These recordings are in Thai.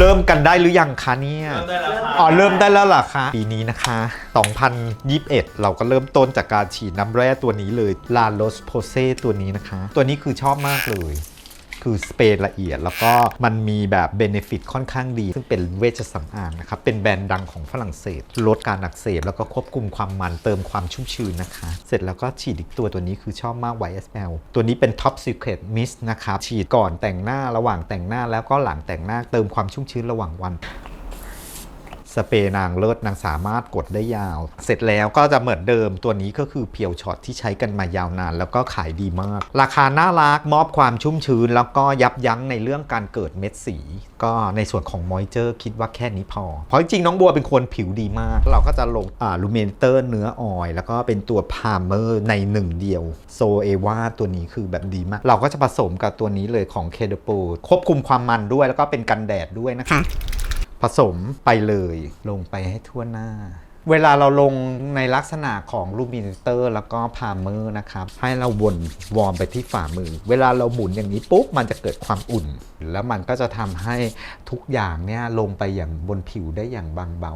เริ่มกันได้หรือยังคะเนี่ยเริ่มได้แล้วค่ะอ๋อเริ่มได้แล้วเหรอคะปีนี้นะคะ 2021 เราก็เริ่มต้นจากการฉีดน้ำแร่ตัวนี้เลยลาโ s สโพเซตัวนี้นะคะ ตัวนี้คือชอบมากเลย คือสเปรย์ละเอียด แล้วก็มันมีแบบเบนฟิตค่อนข้างดี ซึ่งเป็นเวชสำอางนะครับ เป็นแบรนด์ดังของฝรั่งเศส ลดการอักเสบ แล้วก็ควบคุมความมันเติมความชุ่มชื้นนะคะ เสร็จแล้วก็ฉีดอีกตัวตัวนี้คือชอบมาก YSL ตัวนี้เป็น Top Secret Mist นะครับฉีดก่อนแต่งหน้าระหว่างแต่งหน้าแล้วก็หลังแต่งหน้าเติมความชุ่มชื้นระหว่างวัน สเปรย์นางเลิศนางสามารถกดได้ยาว เสร็จแล้วก็จะเหมือนเดิมตัวนี้ก็คือเพียวช็อตที่ใช้กันมายาวนาน แล้วก็ขายดีมาก ราคาน่ารักมอบความชุ่มชื้น แล้วก็ยับยั้งในเรื่องการเกิดเม็ดสี ก็ในส่วนของมอยเจอร์คิดว่าแค่นี้พอ เพราะจริงๆน้องบัวเป็นคนผิวดีมาก เราก็จะลงอ่าลูเมนเตอร์เนื้อออยแล้วก็เป็นตัวพาร์เมอร์ในหนึ่งเดียวโซเอวาตัวนี้คือแบบดีมาก เราก็จะผสมกับตัวนี้เลยของเคเดโปควบคุมความมันด้วยแล้วก็เป็นกันแดดด้วยนะคะ ผสมไปเลยลงไปให้ทั่วหน้า เวลาเราลงในลักษณะของลูมิเนเตอร์แล้วก็พาร์เมอร์นะครับ ให้เราวนวอร์มไปที่ฝ่ามือ เวลาเราหมุนอย่างนี้ปุ๊บ มันจะเกิดความอุ่น แล้วมันก็จะทำให้ทุกอย่างเนี่ยลงไปอย่างบนผิวได้อย่างบางเบา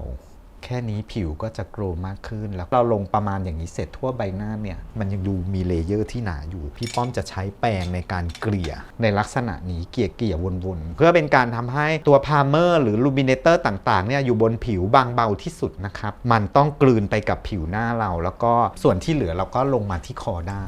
แค่นี้ผิวก็จะโกรมากขึ้น แล้วเราลงประมาณอย่างนี้เสร็จทั่วใบหน้าเนี่ย มันยังดูมีเลเยอร์ที่หนาอยู่ พี่ป้อมจะใช้แปรงในการเกลี่ย ในลักษณะนี้เกลี่ยเกลี่ยวนๆ เพื่อเป็นการทำให้ตัวพาร์เมอร์หรือลูมิเนเตอร์ต่างๆเนี่ยอยู่บนผิวบางเบาที่สุดนะครับ มันต้องกลืนไปกับผิวหน้าเรา แล้วก็ส่วนที่เหลือเราก็ลงมาที่คอได้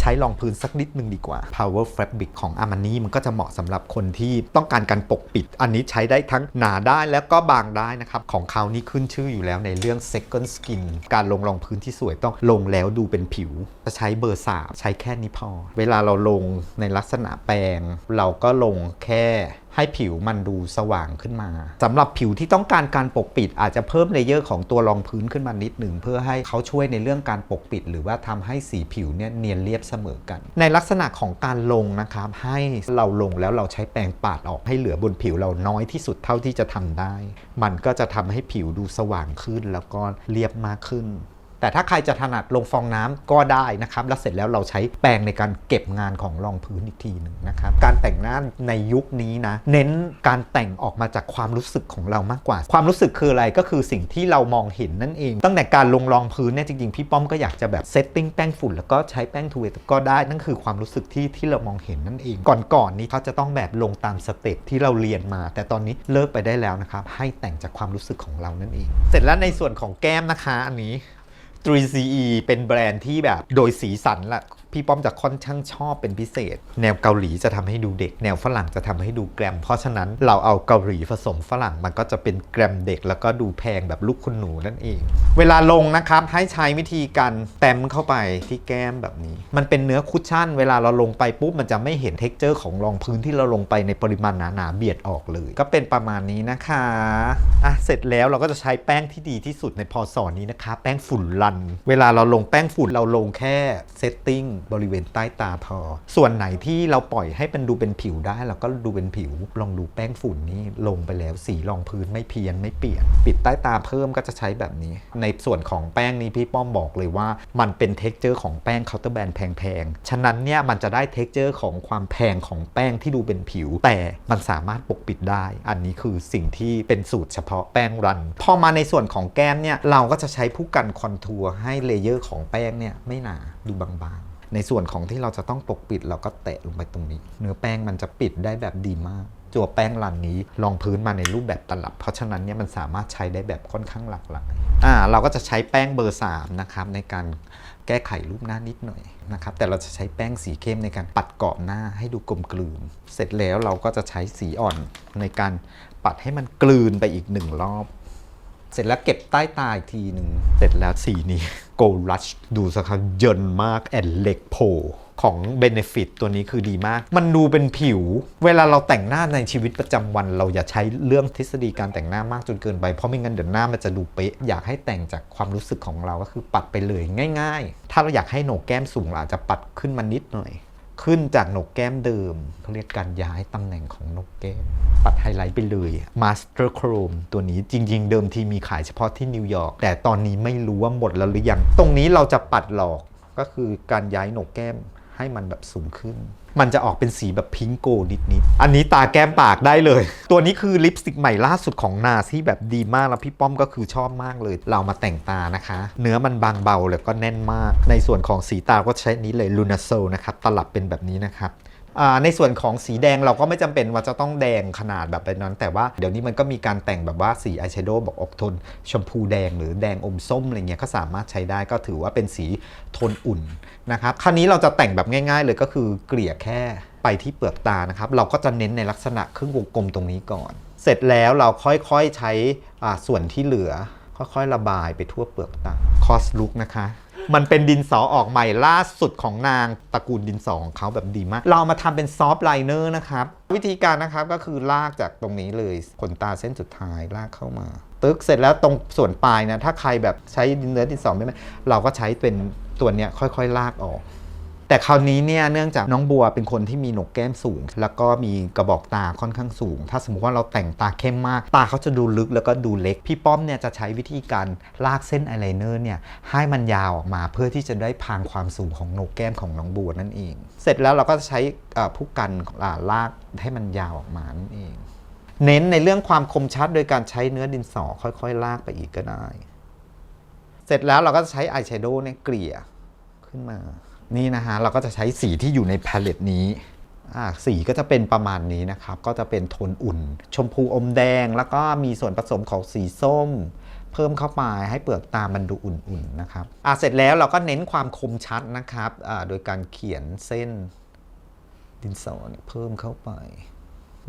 ใช้รองพื้นสักนิดนึงดีกว่า Power Fabric ของ Armani มันก็จะเหมาะสำหรับคนที่ต้องการการปกปิด อันนี้ใช้ได้ทั้งหนาได้แล้วก็บางได้นะครับ ของเขานี่ขึ้นชื่ออยู่แล้วในเรื่อง Second Skin การลงรองพื้นที่สวยต้องลงแล้วดูเป็นผิว จะใช้เบอร์สาใช้แค่นี้พอ เวลาเราลงในลักษณะแปรงเราก็ลงแค่ ให้ผิวมันดูสว่างขึ้นมาสำหรับผิวที่ต้องการการปกปิด อาจจะเพิ่มเลเยอร์ของตัวรองพื้นขึ้นมานิดหนึ่งเพื่อให้เขาช่วยในเรื่องการปกปิด หรือว่าทำให้สีผิวเนี่ยเนียนเรียบเสมอกัน ในลักษณะของการลงนะครับให้เราลงแล้วเราใช้แปรงปาดออกให้เหลือบนผิวเราน้อยที่สุดเท่าที่จะทำได้ มันก็จะทำให้ผิวดูสว่างขึ้นแล้วก็เรียบมากขึ้น แต่ถ้าใครจะถนัดลงฟองน้ำก็ได้นะครับ แล้วเสร็จแล้วเราใช้แปรงในการเก็บงานของรองพื้นอีกทีหนึ่งนะครับ การแต่งหน้าในยุคนี้นะ เน้นการแต่งออกมาจากความรู้สึกของเรามากกว่า ความรู้สึกคืออะไรก็คือสิ่งที่เรามองเห็นนั่นเอง ตั้งแต่การลงรองพื้นเนี่ยจริงๆ พี่ป้อมก็อยากจะแบบเซตติ้งแป้งฝุ่นแล้วก็ใช้แป้งทูเวตก็ได้นั่นคือความรู้สึกที่ที่เรามองเห็นนั่นเอง ก่อนๆนี้เขาจะต้องแบบลงตามสเต็ปที่เราเรียนมา แต่ตอนนี้เลิกไปได้แล้วนะครับให้แต่งจากความรู้สึกของเรานั่นเอง เสร็จแล้วในส่วนของแก้มนะคะอันนี้ 3CE เป็นแบรนด์ที่แบบโดยสีสันละ พี่ป้อมจะค่อนข้างชอบเป็นพิเศษ แนวเกาหลีจะทำให้ดูเด็ก แนวฝรั่งจะทำให้ดูแกรม เพราะฉะนั้นเราเอาเกาหลีผสมฝรั่งมันก็จะเป็นแกรมเด็ก แล้วก็ดูแพงแบบลูกคุณหนูนั่นเอง เวลาลงนะครับให้ใช้วิธีการแต้มเข้าไปที่แก้มแบบนี้ มันเป็นเนื้อคุชชั่น เวลาเราลงไปปุ๊บมันจะไม่เห็นเท็กเจอร์ของรองพื้นที่เราลงไปในปริมาณหนาๆเบียดออกเลย ก็เป็นประมาณนี้นะคะอะเสร็จแล้วเราก็จะใช้แป้งที่ดีที่สุดในพอสอนนี้นะคะ แป้งฝุ่นลัน เวลาเราลงแป้งฝุ่นเราลงแค่เซตติ้งบริเวณใต้ตาพอ ส่วนไหนที่เราปล่อยให้เป็นดูเป็นผิวได้เราก็ดูเป็นผิว ลองดูแป้งฝุ่นนี้ลงไปแล้วสีรองพื้นไม่เพี้ยนไม่เปลี่ยนปิดใต้ตาเพิ่มก็จะใช้แบบนี้ ในส่วนของแป้งนี้พี่ป้อมบอกเลยว่า มันเป็นเท็กเจอร์ของแป้งเคาน์เตอร์แบนแพงๆ ฉะนั้นเนี่ยมันจะได้เท็กเจอร์ของความแพงของแป้งที่ดูเป็นผิว แต่มันสามารถปกปิดได้ อันนี้คือสิ่งที่เป็นสูตรเฉพาะแป้งรัน พอมาในส่วนของแก้มเนี่ยเราก็จะใช้ผู้กันคอนทัวร์ให้เลเยอร์ของแป้งเนี่ยไม่หนาดูบางๆ ในส่วนของที่เราจะต้องปกปิดเราก็แตะลงไปตรงนี้ เนื้อแป้งมันจะปิดได้แบบดีมากตัวแป้งรันนี้รองพื้นมาในรูปแบบตลับ เพราะฉะนั้นเนี่ยมันสามารถใช้ได้แบบค่อนข้างหลากหลายอ่าเราก็จะใช้แป้งเบอร์ 3 นะครับ ในการแก้ไขรูปหน้านิดหน่อยนะครับ แต่เราจะใช้แป้งสีเข้มในการปัดเกาะหน้าให้ดูกลมกลืน เสร็จแล้วเราก็จะใช้สีอ่อนในการปัดให้มันกลืนไปอีกหนึ่งรอบ เสร็จแล้วเก็บใต้ตาอีกทีหนึ่ง เสร็จแล้วสีนี้ Gold Rush ดูสักครั้งเยินมากแอนเล็กโพของ Benefit ตัวนี้คือดีมาก มันดูเป็นผิว เวลาเราแต่งหน้าในชีวิตประจำวัน เราอย่าใช้เรื่องทฤษฎีการแต่งหน้ามากจนเกินไป เพราะไม่งั้นเดี๋ยวหน้ามันจะดูเป๊ะ อยากให้แต่งจากความรู้สึกของเราก็คือปัดไปเลยง่าย ๆ ถ้าเราอยากให้โหนกแก้มสูงเราอาจจะปัดขึ้นมานิดหน่อย ขึ้นจากนกแก้มเดิมเขาเรียกการย้ายตำแหน่งของนกแก้มปัดไฮไลท์ไปเลย Master Chrome ตัวนี้จริง ๆ เดิมทีมีขายเฉพาะที่นิวยอร์กแต่ตอนนี้ไม่รู้ว่าหมดแล้วหรือยัง ตรงนี้เราจะปัดหลอกก็คือการย้ายนกแก้ม ให้มันแบบสูงขึ้น มันจะออกเป็นสีแบบพิงโกนิดๆอันนี้ตาแก้มปากได้เลย ตัวนี้คือลิปสติกใหม่ล่าสุดของนาที่แบบดีมากแล้วพี่ป้อมก็คือชอบมากเลย เรามาแต่งตานะคะ เนื้อมันบางเบาแล้วก็แน่นมาก ในส่วนของสีตาก็ใช้นี้เลยลูนาโซนะครับตลับเป็นแบบนี้นะครับ ในส่วนของสีแดงเราก็ไม่จำเป็นว่าจะต้องแดงขนาดแบบนั้น แต่ว่าเดี๋ยวนี้มันก็มีการแต่งแบบว่าสีอายแชโดว์บอกออกโทนชมพูแดงหรือแดงอมส้มอะไรเงี้ยก็สามารถใช้ได้ก็ถือว่าเป็นสีโทนอุ่นนะครับคราวนี้เราจะแต่งแบบง่ายๆ เลยก็คือเกลี่ยแค่ไปที่เปลือกตานะครับ เราก็จะเน้นในลักษณะครึ่งวงกลมตรงนี้ก่อน เสร็จแล้วเราค่อยๆใช้ส่วนที่เหลือ ค่อยๆระบายไปทั่วเปลือกตาคอสลุกนะคะ มันเป็นดินสอออกใหม่ล่าสุดของนางตระกูลดินสอของเขาแบบดีมาก เรามาทำเป็นซอฟต์ไลเนอร์นะครับ วิธีการนะครับก็คือลากจากตรงนี้เลยขนตาเส้นสุดท้ายลากเข้ามา ตึกเสร็จแล้วตรงส่วนปลายนะถ้าใครแบบใช้เนื้อดินสอไม่ไหมเราก็ใช้เป็นตัวเนี้ยค่อยๆ ลากออก แต่คราวนี้เนี่ยเนื่องจากน้องบัวเป็นคนที่มีหนกแก้มสูง แล้วก็มีกระบอกตาค่อนข้างสูง ถ้าสมมติว่าเราแต่งตาเข้มมาก ตาเขาจะดูลึกแล้วก็ดูเล็ก พี่ป้อมเนี่ยจะใช้วิธีการลากเส้นอายไลเนอร์เนี่ยให้มันยาวออกมาเพื่อที่จะได้พางความสูงของหนกแก้มของน้องบัวนั่นเอง เสร็จแล้วเราก็จะใช้ผู้กันอ่าลากให้มันยาวออกมานั่นเอง เน้นในเรื่องความคมชัดโดยการใช้เนื้อดินสอค่อยๆ ลากไปอีกก็ได้ เสร็จแล้วเราก็จะใช้อายแชโดว์เนี่ยเกลี่ยขึ้นมา นี่นะฮะเราก็จะใช้สีที่อยู่ในพาเลตนี้สีก็จะเป็นประมาณนี้นะครับ ก็จะเป็นโทนอุ่น ชมพูอมแดง แล้วก็มีส่วนผสมของสีส้ม เพิ่มเข้าไปให้เปลือกตามันดูอุ่นๆนะครับอ่าเสร็จแล้วเราก็เน้นความคมชัดนะครับโดยการเขียนเส้นดินสอเนี่ยเพิ่มเข้าไป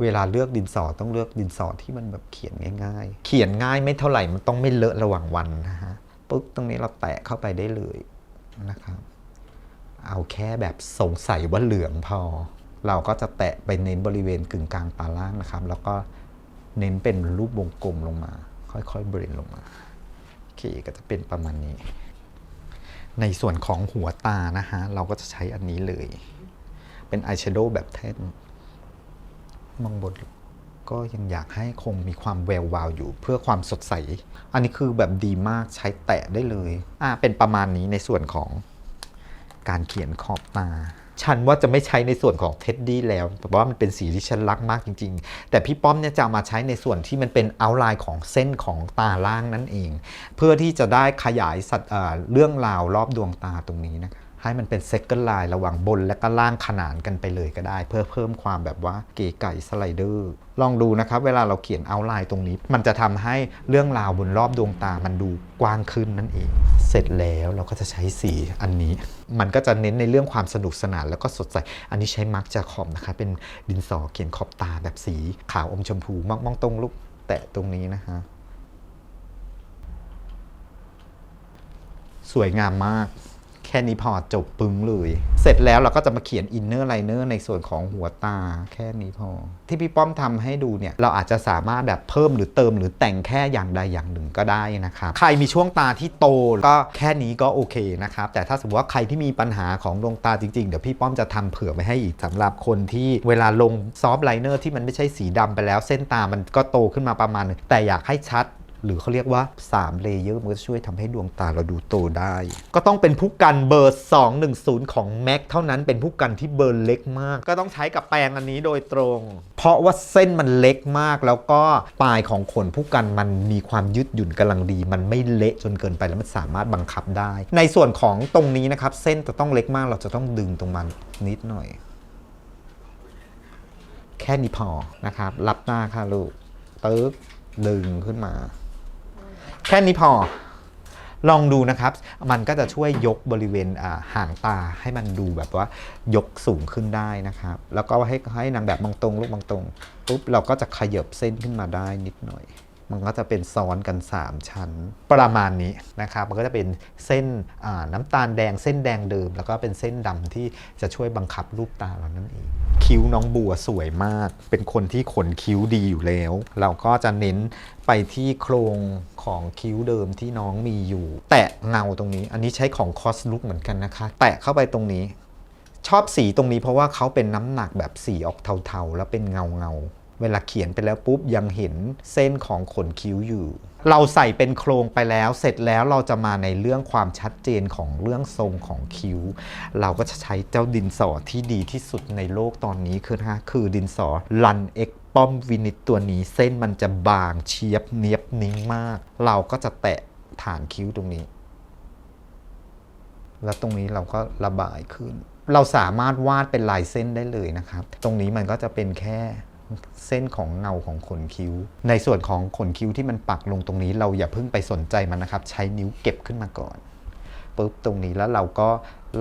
เวลาเลือกดินสอต้องเลือกดินสอที่มันแบบเขียนง่ายๆ เขียนง่ายไม่เท่าไหร่มันต้องไม่เลอะระหว่างวันนะฮะปึ๊บตรงนี้เราแตะเข้าไปได้เลยนะครับ เอาแค่แบบสงสัยว่าเหลืองพอ เราก็จะแตะไปเน้นบริเวณกึ่งกลางตาล่างนะครับ แล้วก็เน้นเป็นรูปวงกลมลงมา ค่อยๆเบรนลงมาโอเคก็จะเป็นประมาณนี้ ในส่วนของหัวตานะฮะ เราก็จะใช้อันนี้เลย เป็นอายแชโดว์แบบแท่นมองบนก็ยังอยากให้คงมีความแวววาวอยู่เพื่อความสดใส อันนี้คือแบบดีมากใช้แตะได้เลย อ่าเป็นประมาณนี้ในส่วนของ การเขียนขอบตาฉันว่าจะไม่ใช้ในส่วนของเท็ดดี้แล้วเพราะว่ามันเป็นสีที่ฉันรักมากจริง ๆ แต่พี่ป้อมเนี่ยจะามาใช้ในส่วนที่มันเป็นเอาไลน์ของเส้นของตาล่างนั่นเอง เพื่อที่จะได้ขยายสัดเอ่อเรื่องราวรอบดวงตาตรงนี้นะคะ ให้มันเป็นเซ c เกิลไลน์ระหว่างบนและก็ล่างขนานกันไปเลยก็ได้ เพื่อเพิ่มความแบบว่าเก๋ไก่สไลเดอร์ลองดูนะครับ เวลาเราเขียนเอาไลน์ตรงนี้ มันจะทำให้เรื่องราวบนรอบดวงตามันดูกว้างขึ้นนั่นเอง เสร็จแล้วเราก็จะใช้สีอันนี้ มันก็จะเน้นในเรื่องความสนุกสนานแล้วก็สดใส อันนี้ใช้มาร์กจาคอมนะคะเป็นดินสอเขียนขอบตาแบบสีขาวอมชมพูมองมองตรงลูกแตะตรงนี้นะคะสวยงามมาก แค่นี้พอจบปึ้งเลย เสร็จแล้วเราก็จะมาเขียนอินเนอร์ไลเนอร์ในส่วนของหัวตาแค่นี้พอ ที่พี่ป้อมทำให้ดูเนี่ย เราอาจจะสามารถแบบเพิ่มหรือเติมหรือแต่งแค่อย่างใดอย่างหนึ่งก็ได้นะครับใครมีช่วงตาที่โตก็แค่นี้ก็โอเคนะครับแต่ถ้าสมมติว่าใครที่มีปัญหาของดวงตาจริงๆ เดี๋ยวพี่ป้อมจะทำเผื่อไว้ให้อีกสำหรับคนที่เวลาลงซอฟต์ไลเนอร์ที่มันไม่ใช่สีดำไปแล้วเส้นตามันก็โตขึ้นมาประมาณนึงแต่อยากให้ชัด หรือเขาเรียกว่า3เลเยอร์มันก็จะช่วยทำให้ดวงตาเราดูโตได้ ก็ต้องเป็นผู้กันเบอร์ 210 ของ MAC เท่านั้นเป็นผู้กันที่เบอร์เล็กมาก ก็ต้องใช้กับแปรงอันนี้โดยตรง เพราะว่าเส้นมันเล็กมาก แล้วก็ปลายของขนผู้กันมันมีความยืดหยุ่นกำลังดี มันไม่เละจนเกินไปแล้วมันสามารถบังคับได้ ในส่วนของตรงนี้นะครับ เส้นจะต้องเล็กมาก เราจะต้องดึงตรงมันนิดหน่อย แค่นี้พอนะครับรับหน้าค่ะลูกตึ๊บดึงขึ้นมา แค่นี้พอ ลองดูนะครับ มันก็จะช่วยยกบริเวณห่างตาให้มันดูแบบว่ายกสูงขึ้นได้นะครับ แล้วก็ให้ให้นางแบบมองตรงลูกมองตรงปุ๊บเราก็จะขยบเส้นขึ้นมาได้นิดหน่อย มันก็จะเป็นซ้อนกัน 3 ชั้นประมาณนี้นะครับ มันก็จะเป็นเส้นน้ำตาลแดงเส้นแดงเดิม แล้วก็เป็นเส้นดำที่จะช่วยบังคับรูปตาเรานั่นเองคิ้วน้องบัวสวยมาก เป็นคนที่ขนคิ้วดีอยู่แล้ว เราก็จะเน้นไปที่โครงของคิ้วเดิมที่น้องมีอยู่ แตะเงาตรงนี้ อันนี้ใช้ของคอสลุกเหมือนกันนะคะ แตะเข้าไปตรงนี้ ชอบสีตรงนี้เพราะว่าเขาเป็นน้ำหนักแบบสีออกเทาๆ แล้วเป็นเงาเงาๆ เวลาเขียนไปแล้วปุ๊บยังเห็นเส้นของขนคิ้วอยู่ เราใส่เป็นโครงไปแล้ว เสร็จแล้วเราจะมาในเรื่องความชัดเจนของเรื่องทรงของคิ้ว เราก็จะใช้เจ้าดินสอที่ดีที่สุดในโลกตอนนี้คือนะคือดินสอลันเอ็กป้อมวินิตตัวนี้เส้นมันจะบางเชียบเนียบนิ่งมาก เราก็จะแตะฐานคิ้วตรงนี้ แล้วตรงนี้เราก็ระบายขึ้น เราสามารถวาดเป็นลายเส้นได้เลยนะครับ ตรงนี้มันก็จะเป็นแค่ เส้นของเงาของขนคิ้ว ในส่วนของขนคิ้วที่มันปักลงตรงนี้ เราอย่าเพิ่งไปสนใจมันนะครับ ใช้นิ้วเก็บขึ้นมาก่อนปุ๊บตรงนี้แล้วเราก็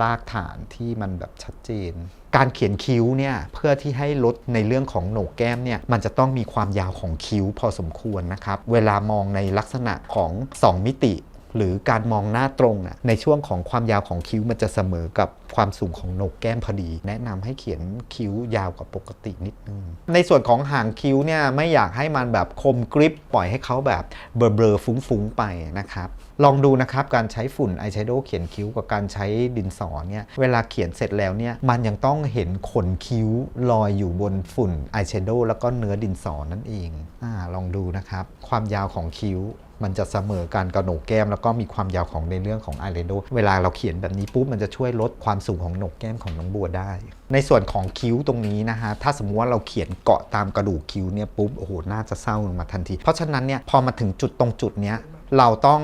ลากฐานที่มันแบบชัดเจน การเขียนคิ้วเนี่ยเพื่อที่ให้ลดในเรื่องของโหนกแก้มเนี่ยมันจะต้องมีความยาวของคิ้วพอสมควรนะครับ เวลามองในลักษณะของ 2 มิติ หรือการมองหน้าตรงน่ะในช่วงของความยาวของคิ้วมันจะเสมอกับความสูงของโหนกแก้มพอดี แนะนำให้เขียนคิ้วยาวกว่าปกตินิดนึง ในส่วนของหางคิ้วเนี่ยไม่อยากให้มันแบบคมกริบปล่อยให้เขาแบบเบลอๆฟุ้งๆไปนะครับ ลองดูนะครับการใช้ฝุ่นอายแชโดว์เขียนคิ้วกับการใช้ดินสอเนี่ยเวลาเขียนเสร็จแล้วเนี่ยมันยังต้องเห็นขนคิ้วลอยอยู่บนฝุ่นอายแชโดว์แล้วก็เนื้อดินสอนั่นเองอาลองดูนะครับ ความยาวของคิ้ว มันจะเสมอการกระโหนกแก้ม แล้วก็มีความยาวของในเรื่องของอายแชโดเวลาเราเขียนแบบนี้ปุ๊บมันจะช่วยลดความสูงของโหนกแก้มของน้องบัวได้ ในส่วนของคิ้วตรงนี้นะฮะถ้าสมมติว่าเราเขียนเกาะตามกระดูกคิ้วเนี่ยปุ๊บโอ้โหน่าจะเศร้าลงมาทันที เพราะฉะนั้นเนี่ยพอมาถึงจุดตรงจุดเนี้ยเราต้อง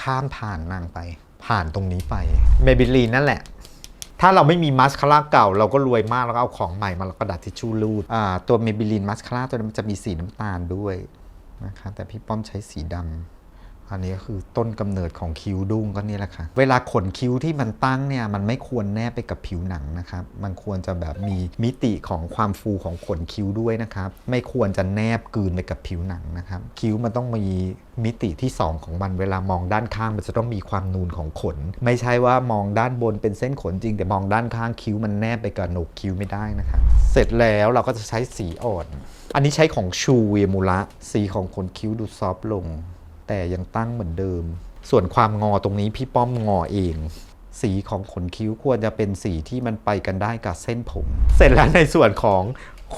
ข้ามผ่านนางไป ผ่านตรงนี้ไปเมบิลีนนั่นแหละถ้าเราไม่มีมาสคาร่าเก่าเราก็รวยมากแล้วก็เอาของใหม่มาแล้วกระดาษทิชชู่รูดตัวเมบิลีนมาสคาร่าตัวนั้มันจะมีสีน้ำตาลด้วย นะคะ แต่พี่ป้อมใช้สีดำอันนี้ก็คือต้นกำเนิดของคิ้วดุ้งก็นี่แหละค่ะ เวลาขนคิ้วที่มันตั้งเนี่ยมันไม่ควรแนบไปกับผิวหนังนะครับ มันควรจะแบบมีมิติของความฟูของขนคิ้วด้วยนะครับ ไม่ควรจะแนบกืนไปกับผิวหนังนะครับ คิ้วมันต้องมีมิติที่ 2 ของมันเวลามองด้านข้างมันจะต้องมีความนูนของขน ไม่ใช่ว่ามองด้านบนเป็นเส้นขนจริง แต่มองด้านข้างคิ้วมันแนบไปกับโหนกคิ้วไม่ได้นะครับ เสร็จแล้วเราก็จะใช้สีอ่อน อันนี้ใช้ของชูเวมูระสีของขนคิ้วดูซอฟต์ลง แต่ยังตั้งเหมือนเดิม ส่วนความงอตรงนี้พี่ป้อมงอเอง สีของขนคิ้วควรจะเป็นสีที่มันไปกันได้กับเส้นผม เสร็จแล้วในส่วนของ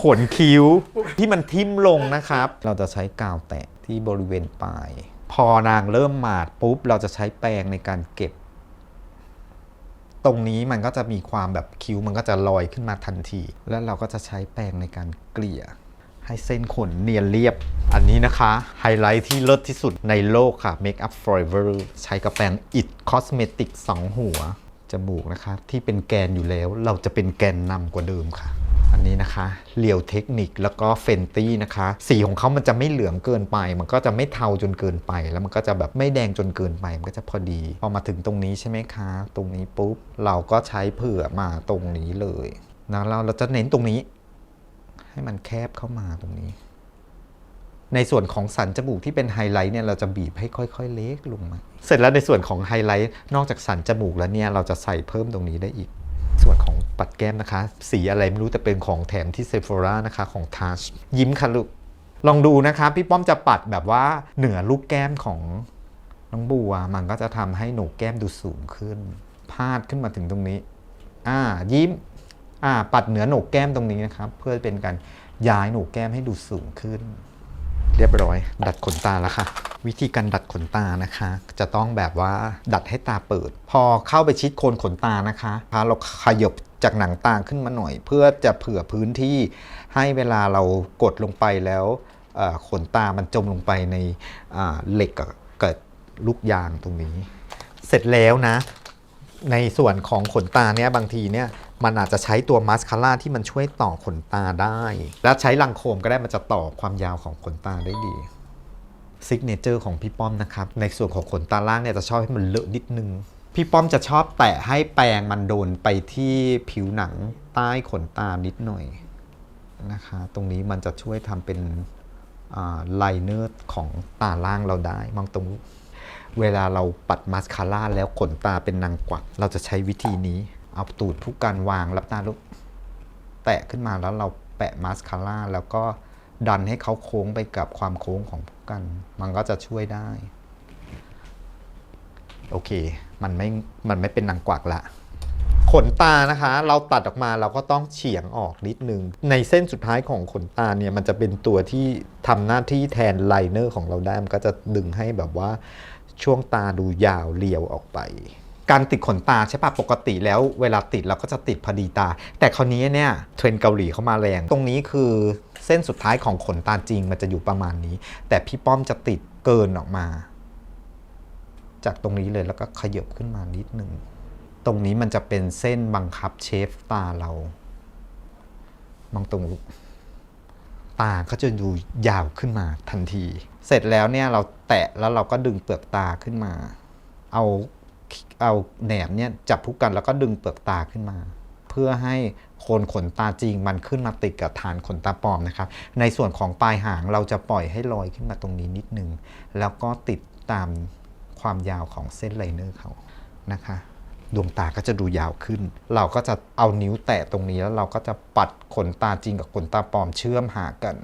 ขนคิ้วที่มันทิ่มลงนะครับ เราจะใช้กาวแตะที่บริเวณปลาย พอนางเริ่มหมาดปุ๊บ เราจะใช้แปรงในการเก็บ ตรงนี้มันก็จะมีความแบบคิ้วมันก็จะลอยขึ้นมาทันที แล้วเราก็จะใช้แปรงในการเกลี่ย ให้เส้นขนเนียนเรียบ อันนี้นะคะ ไฮไลท์ที่เลิศที่สุดในโลกค่ะ Make Up Forever ใช้กับแปรง It Cosmetic 2 หัว จมูกนะคะ ที่เป็นแกนอยู่แล้วเราจะเป็นแกนนำกว่าเดิมค่ะ อันนี้นะคะเลียวเทคนิคแล้วก็เฟนตี้นะคะ สีของเขามันจะไม่เหลืองเกินไป มันก็จะไม่เทาจนเกินไป แล้วมันก็จะแบบไม่แดงจนเกินไป มันก็จะพอดี พอมาถึงตรงนี้ใช่ไหมคะ ตรงนี้ปุ๊บเราก็ใช้เผื่อมาตรงนี้เลยนะเราเราจะเน้นตรงนี้ ให้มันแคบเข้ามาตรงนี้ ในส่วนของสันจมูกที่เป็นไฮไลท์เนี่ยเราจะบีบให้ค่อย ๆ เล็กลงมา เสร็จแล้วในส่วนของไฮไลท์นอกจากสันจมูกแล้วเนี่ยเราจะใส่เพิ่มตรงนี้ได้อีกส่วนของปัดแก้มนะคะ สีอะไรไม่รู้แต่เป็นของแถมที่เซฟ h o รานะคะของท a ชยิ้มค่ะลูก ลองดูนะคะ พี่ป้อมจะปัดแบบว่าเหนือลูกแก้มของน้องบัว มันก็จะทำให้หนกแก้มดูสูงขึ้น พาดขึ้นมาถึงตรงนี้ อ่า ยิ้ม อ่าปัดเหนือโหนกแก้มตรงนี้นะครับ เพื่อเป็นการย้ายโหนกแก้มให้ดูสูงขึ้น เรียบร้อย ดัดขนตาแล้วค่ะ วิธีการดัดขนตานะคะ จะต้องแบบว่าดัดให้ตาเปิด พอเข้าไปชิดโคนขนตานะคะพาเราขยบจากหนังตาขึ้นมาหน่อย เพื่อจะเผื่อพื้นที่ให้เวลาเรากดลงไปแล้วขนตามันจมลงไปในเหล็กกับกับลูกยางตรงนี้ เสร็จแล้วนะ ในส่วนของขนตาเนี่ยบางทีเนี่ย มันอาจจะใช้ตัวมาสคาร่าที่มันช่วยต่อขนตาได้ แล้วใช้ลังโคมก็ได้มันจะต่อความยาวของขนตาได้ดีซิกเนเจอร์ของพี่ป้อมนะครับ ในส่วนของขนตาล่างเนี่ยจะชอบให้มันเลอะนิดนึง พี่ป้อมจะชอบแตะให้แปรงมันโดนไปที่ผิวหนังใต้ขนตานิดหน่อยนะคะ ตรงนี้มันจะช่วยทำเป็นไลเนอร์ของตาล่างเราได้มองตรงเวลาเราปัดมาสคาร่าแล้วขนตาเป็นนางกวักเราจะใช้วิธีนี้ เอาตูดผู้การวางรับตาลุกแตะขึ้นมาแล้วเราแปะมาสคาร่าแล้วก็ดันให้เขาโค้งไปกับความโค้งของผู้กัน มันก็จะช่วยได้ โอเค มันไม่ มันไม่เป็นนางกวักละขนตานะคะ เราตัดออกมาเราก็ต้องเฉียงออกนิดนึง ในเส้นสุดท้ายของขนตาเนี่ยมันจะเป็นตัวที่ทำหน้าที่แทนไลเนอร์ของเราได้ มันก็จะดึงให้แบบว่าช่วงตาดูยาวเรียวออกไป การติดขนตาใช่ปะปกติแล้วเวลาติดเราก็จะติดพอดีตา แต่คราวนี้เนี่ยเทรนเกาหลีเข้ามาแรง ตรงนี้คือเส้นสุดท้ายของขนตาจริงมันจะอยู่ประมาณนี้ แต่พี่ป้อมจะติดเกินออกมา จากตรงนี้เลยแล้วก็ขยับขึ้นมานิดหนึ่งตรงนี้มันจะเป็นเส้นบังคับเชฟตาเรามองตรงตาก็จะดูยาวขึ้นมาทันที เสร็จแล้วเนี่ยเราแตะแล้วเราก็ดึงเปลือกตาขึ้นมา เอา เอาแหนมเนี่ยจับพุกกันแล้วก็ดึงเปลือกตาขึ้นมา เพื่อให้โคนขนตาจริงมันขึ้นมาติดกับฐานขนตาปลอมนะครับ ในส่วนของปลายหางเราจะปล่อยให้ลอยขึ้นมาตรงนี้นิดนึง แล้วก็ติดตามความยาวของเส้นไลเนอร์เขานะคะดวงตาก็จะดูยาวขึ้น เราก็จะเอานิ้วแตะตรงนี้แล้วเราก็จะปัดขนตาจริงกับขนตาปลอมเชื่อมหากัน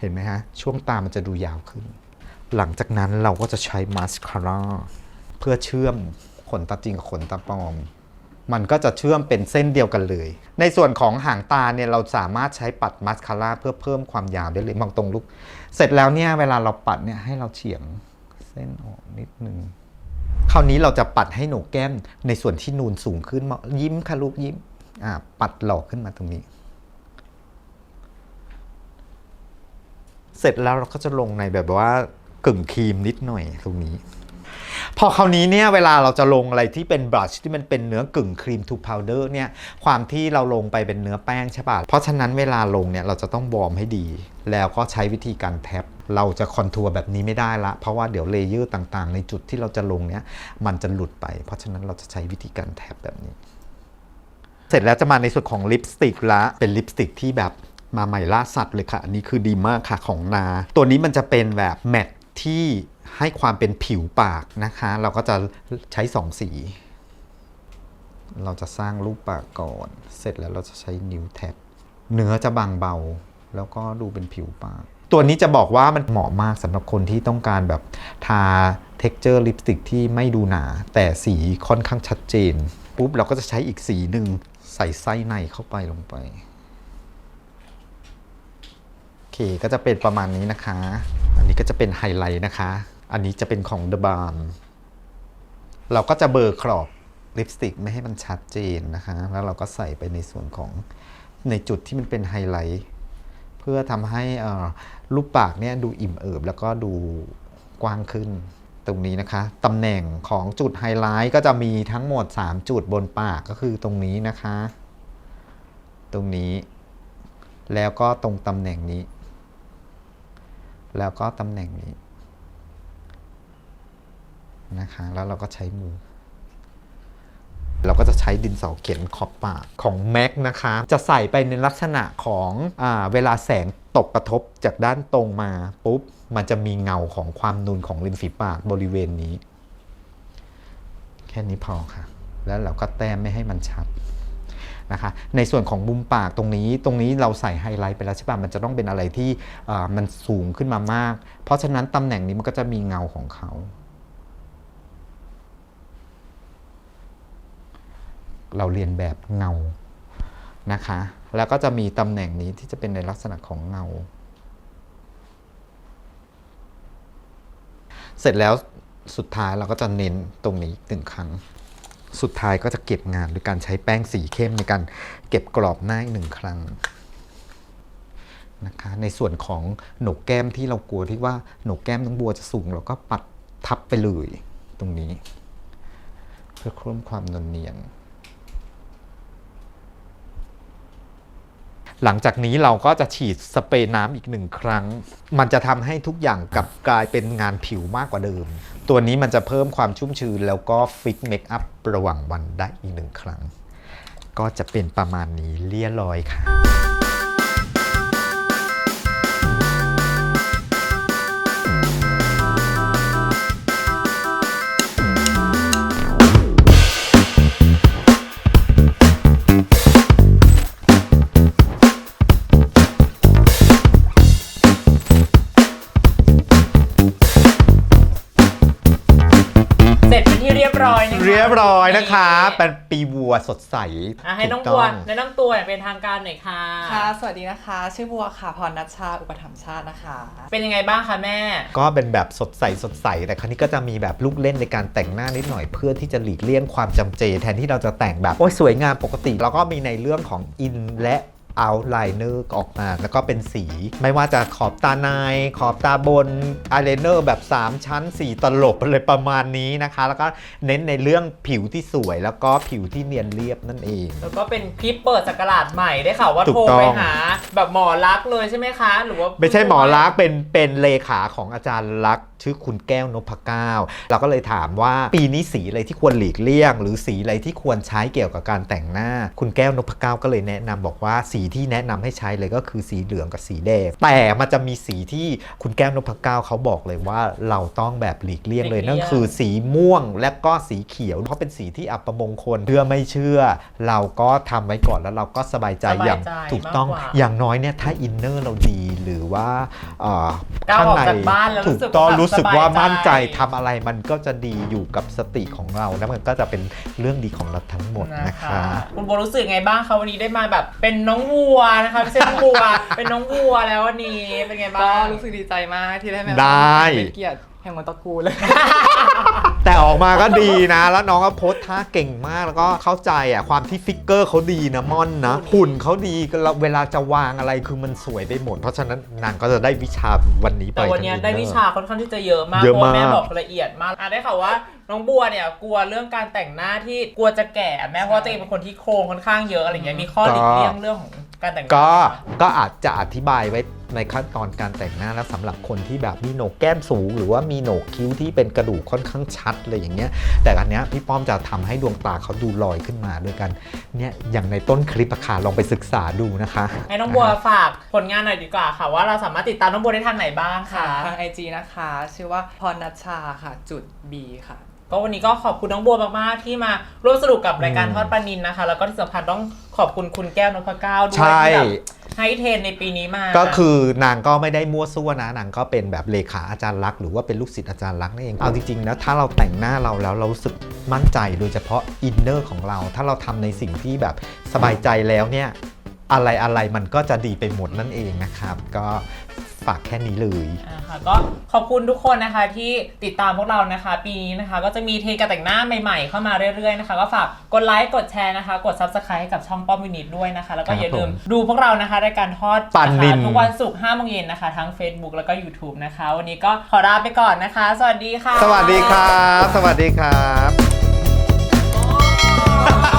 เห็นไหมฮะ ช่วงตามันจะดูยาวขึ้น หลังจากนั้นเราก็จะใช้มาสคาร่าเพื่อเชื่อมขนตาจริงกับขนตาปลอม มันก็จะเชื่อมเป็นเส้นเดียวกันเลย ในส่วนของหางตาเนี่ยเราสามารถใช้ปัดมาสคาร่าเพื่อเพิ่มความยาวได้เลยมองตรงลุก เสร็จแล้วเนี่ยเวลาเราปัดเนี่ยให้เราเฉียงเส้นออกนิดนึงคราวนี้เราจะปัดให้โหนกแก้มในส่วนที่นูนสูงขึ้นมายิ้มค่ะลูกยิ้มอ่าปัดหลอกขึ้นมาตรงนี้ เสร็จแล้วเราก็จะลงในแบบว่า กึ่งครีมนิดหน่อยตรงนี้ พอคราวนี้เนี่ยเวลาเราจะลงอะไรที่เป็นบรัชที่มันเป็นเนื้อกึ่งครีมทูพาวเดอร์เนี่ยความที่เราลงไปเป็นเนื้อแป้งใช่ป่ะเพราะฉะนั้นเวลาลงเนี่ยเราจะต้องวอร์มให้ดี แล้วก็ใช้วิธีการแท็บเราจะคอนทัวร์แบบนี้ไม่ได้ละ เพราะว่าเดี๋ยวเลเยอร์ต่างๆ ในจุดที่เราจะลงเนี่ยมันจะหลุดไป เพราะฉะนั้นเราจะใช้วิธีการแท็บแบบนี้ เสร็จแล้วจะมาในส่วนของลิปสติกละเป็นลิปสติกที่แบบมาใหม่ล่าสัตว์เลยค่ะ อันนี้คือดีมากค่ะของนา ตัวนี้มันจะเป็นแบบแมท ที่ให้ความเป็นผิวปากนะคะ เราก็จะใช้สองสี เราจะสร้างรูปปากก่อน เสร็จแล้วเราจะใช้นิ้วแท็บเนื้อจะบางเบา แล้วก็ดูเป็นผิวปาก ตัวนี้จะบอกว่ามันเหมาะมากสำหรับคนที่ต้องการแบบทา texture ลิปสติกที่ไม่ดูหนา แต่สีค่อนข้างชัดเจน ปุ๊บเราก็จะใช้อีกสีหนึ่งใส่ไส้ในเข้าไปลงไป เคก็จะเป็นประมาณนี้นะคะ อันนี้ก็จะเป็นไฮไลท์นะคะ อันนี้จะเป็นของ The Balm เราก็จะเบอร์ขอบลิปสติกไม่ให้มันชัดเจนนะคะ แล้วเราก็ใส่ไปในส่วนของในจุดที่มันเป็นไฮไลท์เพื่อทำให้รูปปากเนี่ยดูอิ่มเอิบแล้วก็ดูกว้างขึ้นตรงนี้นะคะตำแหน่งของจุดไฮไลท์ก็จะมีทั้งหมด 3 จุดบนปากก็คือตรงนี้นะคะ ตรงนี้ แล้วก็ตรงตำแหน่งนี้ แล้วก็ตำแหน่งนี้นะคะแล้วเราก็ใช้มือ เราก็จะใช้ดินสอเขียนขอบปากของ MAC นะคะ จะใส่ไปในลักษณะของอเวลาแสงตกกระทบจากด้านตรงมาปุ๊บ มันจะมีเงาของความนูนของริมฝีปากบริเวณนี้ แค่นี้พอค่ะ แล้วเราก็แต้มไม่ให้มันชัด นะคะในส่วนของมุมปากตรงนี้ตรงนี้เราใส่ไฮไลท์ไปแล้วใช่ป่ะมันจะต้องเป็นอะไรที่มันสูงขึ้นมามาก เพราะฉะนั้นตำแหน่งนี้มันก็จะมีเงาของเขา เราเรียนแบบเงานะคะ แล้วก็จะมีตำแหน่งนี้ที่จะเป็นในลักษณะของเงา เสร็จแล้วสุดท้ายเราก็จะเน้นตรงนี้หนึ่งครั้ง สุดท้ายก็จะเก็บงานด้วยการใช้แป้งสีเข้มในการเก็บกรอบหน้าอีกหนึ่งครั้งนะคะในส่วนของโหนกแก้มที่เรากลัวที่ว่าโหนกแก้มน้องบัวจะสูงเราก็ปัดทับไปเลยตรงนี้ เพื่อเพิ่มความนวลเนียน หลังจากนี้เราก็จะฉีดสเปรย์น้ำอีกหนึ่งครั้ง มันจะทำให้ทุกอย่างกลับกลายเป็นงานผิวมากกว่าเดิม ตัวนี้มันจะเพิ่มความชุ่มชื้นแล้วก็ฟิกเมคอัพระหว่างวันได้อีกหนึ่งครั้ง ก็จะเป็นประมาณนี้เรียบร้อยค่ะ นที่เรียบร้อยนะคะเรียบร้อยนะคะเป็นปีวัวสดใสอะให้น้องถูกบัวต้แนะนำตัวอย่างเป็นทางการหน่อยค่ะ ค่ะ สวัสดีนะคะ ชื่อบัวค่ะพรนัชชา อุปถัมภ์ชาตินะคะ เป็นยังไงบ้างคะแม่ ก็เป็นแบบสดใสสดใส แต่ครั้นี้ก็จะมีแบบลูกเล่นในการแต่งหน้านิดหน่อยเพื่อที่จะหลีกเลี่ยงความจำเจ แทนที่เราจะแต่งแบบ โอ้ยสวยงามปกติ แล้วก็มีในเรื่องของอินและ เอาไลเนอร์ออกมา แล้วก็เป็นสี ไม่ว่าจะขอบตาใน ขอบตาบนอายไลเนอร์แบบ 3 ชั้น 4 ตลบอะไรประมาณนี้นะคะ แล้วก็เน้นในเรื่องผิวที่สวย แล้วก็ผิวที่เนียนเรียบนั่นเอง แล้วก็เป็นคลิปเปิดสกราชใหม่ได้ข่าวว่าถูกโทรต้อง ไปหา แบบหมอรักษณ์เลยใช่ไหมคะ หรือว่า ไม่ใช่หมอลักษณ์เป็นเป็นเลขาของอาจารย์ลักษณ์ชื่อคุณแก้วนพเก้าเราก็เลยถามว่าปีนี้สีอะไรที่ควรหลีกเลี่ยง หรือสีอะไรที่ควรใช้เกี่ยวกับการแต่งหน้า คุณแก้วนพเก้าก็เลยแนะนำบอกว่าสีที่แนะนำให้ใช้เลยก็คือสีเหลืองกับสีแดง แต่มันจะมีสีที่คุณแก้วนพเก้าเขาบอกเลยว่าเราต้องแบบหลีกเลี่ยงเลยนั่นคือสีม่วงและก็สีเขียว เพราะเป็นสีที่อัปมงคลเชื่อไม่เชื่อ เราก็ทำไว้ก่อนแล้วเราก็สบายใจอย่างถูกต้องอย่างน้อยเนี่ยถ้าอินเนอร์เราดีหรือว่าเอ่อก้าวข้างออกในจากบ้านแล้วถูรู้กสึกต้องแบบรู้สึกว่าสบยมั่นใจทำอะไรมันก็จะดีอยู่กับสติของเราแล้วมันก็จะเป็นเรื่องดีของเราทั้งหมดนะคะคุณโบรู้สึกไงบ้างคะวันนี้ได้มาแบบเป็นน้องวัวนะคะไม่ใช่น้องวัว เป็นน้องวัวแล้ววันนี้เป็นไงก็บ้างรู้สึกดีใจมากที่ได้แม่ได้ เป็นเกียรติแห่งวันตระกูลเลย แต่ออกมาก็ดีนะ แล้วน้องก็โพสท่าเก่งมากแล้วก็เข้าใจอะความที่ฟิกเกอร์เขาดีนะม่อนนะ หุ่นเขาดีแล้วเวลาจะวางอะไรคือมันสวยไปหมด เพราะฉะนั้นนางก็จะได้วิชาวันนี้ไปแต่วันนี้ทั้งได้อินเนอร์วิชาค่อนข้างที่จะเยอะมากเยอะเพราะว่าแม่มาก บอกละเอียดมากอะได้ข่าวว่าน้องบัวเนี่ยกลัวเรื่องการแต่งหน้าที่กลัวจะแก่แม่เพราะว่าตัวเองเป็นคนที่โครงค่อนข้างเยอะอะไรเงี้ยมีข้อหลีกเลี่ยงเรื่องของ การแต่งหน้า ก็ก็อาจจะอธิบายไว้ในขั้นตอนการแต่งหน้าแล้วสำหรับคนที่แบบมีโหนกแก้มสูง หรือว่ามีโหนกคิ้วที่เป็นกระดูกค่อนข้างชัดเลยอย่างเงี้ย แต่อันเนี้ยพี่ป้อมจะทำให้ดวงตาเขาดูลอยขึ้นมาด้วยกันเนี่ยอย่างในต้นคลิปอะค่ะลองไปศึกษาดูนะคะให้น้องบัวฝากผลงานหน่อยดีกว่าค่ะ ว่าเราสามารถติดตามน้องบัวได้ทางไหนบ้างค่ะคะทางไอจีนะคะ ชื่อว่าพรนัชชาค่ะ จุด B ค่ะ ก็วันนี้ก็ขอบคุณน้องบัวมากๆที่มาร่วมสนุกกับรายการอืมทอดปลานินนะคะ แล้วก็ที่สำคัญต้องขอบคุณคุณแก้วนพเก้าด้วยใช่ ที่แบบให้เทรนในปีนี้มา ก็คือนางก็ไม่ได้มั่วซั่วนะนางก็เป็นแบบเลขาอาจารย์ลักษณ์หรือว่าเป็นลูกศิษย์อาจารย์ลักษณ์นั่นเองเอาจริงๆนะถ้าเราแต่งหน้าเราแล้วเรารู้สึกมั่นใจโดยเฉพาะอินเนอร์ของเรา ถ้าเราทำในสิ่งที่แบบสบายใจแล้วเนี่ยอะไรอะไรมันก็จะดีไปหมดนั่นเองนะครับ ก็ ฝากแค่นี้เลย อ่าค่ะก็ขอบคุณทุกคนนะคะที่ติดตามพวกเรานะคะ ปีนี้นะคะ ก็จะมีเทรนการแต่งหน้าใหม่ๆ เข้ามาเรื่อยๆนะคะ ก็ฝากกดไลค์กดแชร์นะคะ กด subscribe ให้กับช่องป้อมวินิตด้วยนะคะ แล้วก็อย่าลืมดูพวกเรานะคะรายการทอดปานินะคะทุกวันศุกร์5โมงเย็นนะคะ ทั้ง Facebook แล้วก็ YouTube นะคะ วันนี้ก็ขอลาไปก่อนนะคะ สวัสดีค่ะ สวัสดีครับ สวัสดีครับ